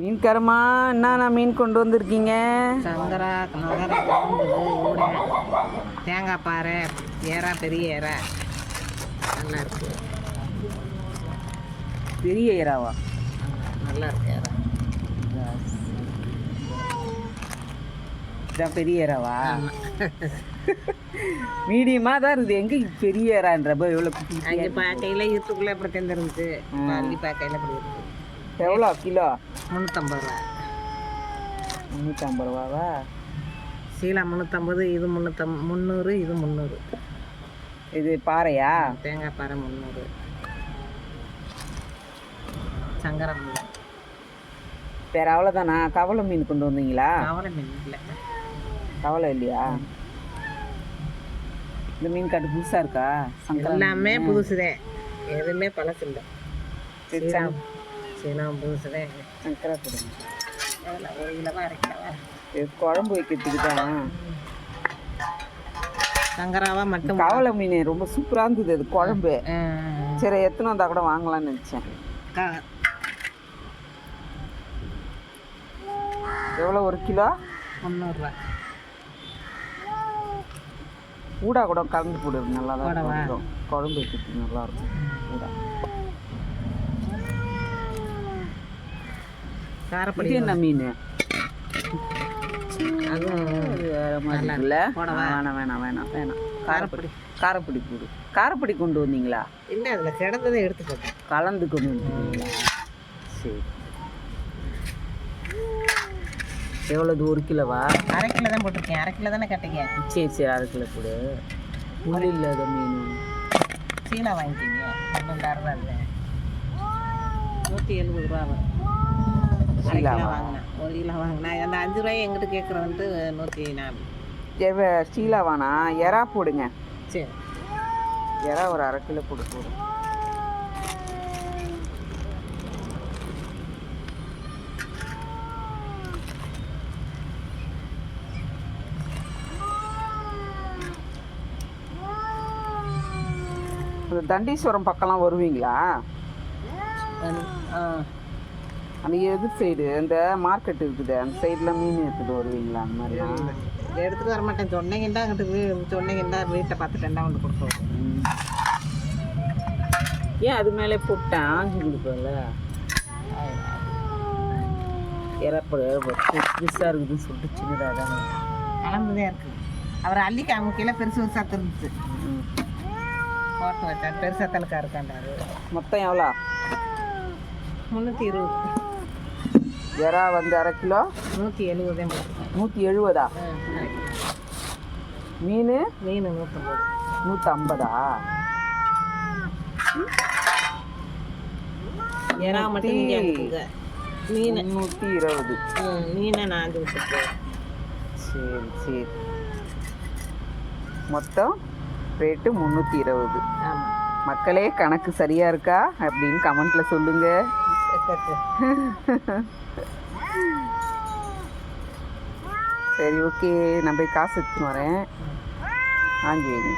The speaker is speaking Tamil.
மீன்காரம்மா என்னண்ணா மீன் கொண்டு வந்திருக்கீங்க? சங்கரா நகர ஊடை தேங்காய் பாறை ஏறா பெரிய ஏறா. நல்லா இருக்கு. பெரிய இறாவா நல்லா இருக்கு ஏறா. இதான் பெரிய இறாவா மீடியமாக தான் இருக்குது. எங்கே பெரிய இறான்றப்ப எவ்வளோ அங்கே பார்க்கையில் இருட்டுக்குள்ளே இப்படி தெரிஞ்சிருந்துச்சு அள்ளி பார்க்கையில் இப்படி இருக்கு. எவ்வளோ கிலோ? முந்நூற்றம்பது ரூபா. முந்நூற்றம்பது ரூபாவா? சீலா முந்நூற்றம்பது இது முந்நூற்றம் முந்நூறு இது முந்நூறு. இது பாறையா? தேங்காய் பாறை முந்நூறு. சங்கரா மீன் வேற அவ்வளோதானா? கவலை மீன் கொண்டு வந்தீங்களா? கவலை மீன் இல்லை. கவலை இல்லையா? இந்த மீன் காட்டு புதுசாக இருக்கா? எல்லாமே புதுசுதான். எதுவுமே பழசு இல்லை சரி, சீனா சீனா புதுசுதான் சங்கரா கொடுங்க எவ்வளோ ஒரு கிலோவா அரை கிலோவா இது குழம்பு வைக்கிறதுக்கு தான். சங்கராவா மட்டும் கவலை மீன் ரொம்ப சூப்பராக இருந்தது அது குழம்பு. சரி எத்தனை வந்தா கூட வாங்கலாம்னு நினச்சேன். எவ்வளோ ஒரு கிலோ? முந்நூறுரூவா ஊடா கூட கலந்து போடு நல்லா தான் குழம்பு வைக்கிறதுக்கு நல்லா இருக்கும். ஊடா. காரப்பொடி என்ன மீன்? வேணாம் வேணாம் வேணாம் வேணாம். காரப்பொடி. காரப்பொடி. போடு. காரப்பொடி கொண்டு வந்தீங்களா? இல்லை அதில் கிடந்ததை எடுத்து போட்டேன். கலந்து கொண்டு வந்தீங்களா? சரி. எவ்வளோது ஒரு கிலோவா? அரை கிலோ தான் போட்டிருக்கேன். அரை கிலோ தானே கட்டிங்க. சரி சரி அரை கிலோ கொடு முள் இல்லாத மீன். சீலா வாங்கிக்கிங்க பன்னெண்டாயிரம் ரூபா இல்லை. நூற்றி எழுபது ரூபா வரும். அரை கிலோ? வாங்கினேன் ஒரு கிலோ வாங்கினேன் அந்த அஞ்சு ரூபாய் எங்கிட்ட கேட்குறவன்ட்டு நூற்றி நாலு. தேவை ஸ்டீலாவானா எறா போடுங்க. சரி. எறா ஒரு அரை கிலோ போடு போடும் இந்த தண்டீஸ்வரம் பக்கம்லாம் வருவீங்களா? அந்த எது சைடு அந்த மார்க்கெட் இருக்குது. அந்த சைடில் மீன் எடுத்துட்டு வருவீங்களா? அந்த மாதிரிலாம் எடுத்துட்டு வர மாட்டேன். சொன்னீங்கன்னா அங்கிட்டு சொன்னீங்கன்னா வீட்டை பார்த்துட்டேன்டா வந்து கொடுப்போம். ஏன் அது மேலே போட்டேன் ஆஞ்சி கொடுக்கல இறப்படு புதுசாக இருக்குதுன்னு சொல்லிட்டு சின்னதாக தான் கலந்துதான் இருக்கு. அவர் அள்ளி காமிக்கையில் பெருசு பெருசாக ம். போட்டு வச்சார். பெருசாக தலுக்கா இருக்காண்டாரு மொத்தம் எவ்வளோ? முந்நூற்றி இருபது. எறா வந்து அரை கிலோ. நூற்றி எழுபதே நூற்றி எழுபதா மீன்? மீன் நூற்றம்பது நூற்றம்பதா எறா மட்டும் மீன். முந்நூற்றி இருபது. மீனை நான் அஞ்சு சரி சரி. மொத்தம் ரேட்டு முந்நூற்றி இருபது. மக்களே கணக்கு சரியா இருக்கா? அப்படின்னு கமெண்ட்ல சொல்லுங்க. சரி ஓகே நான் போய் காசு எடுத்துன்னு வரேன். வாங்கி வைங்க.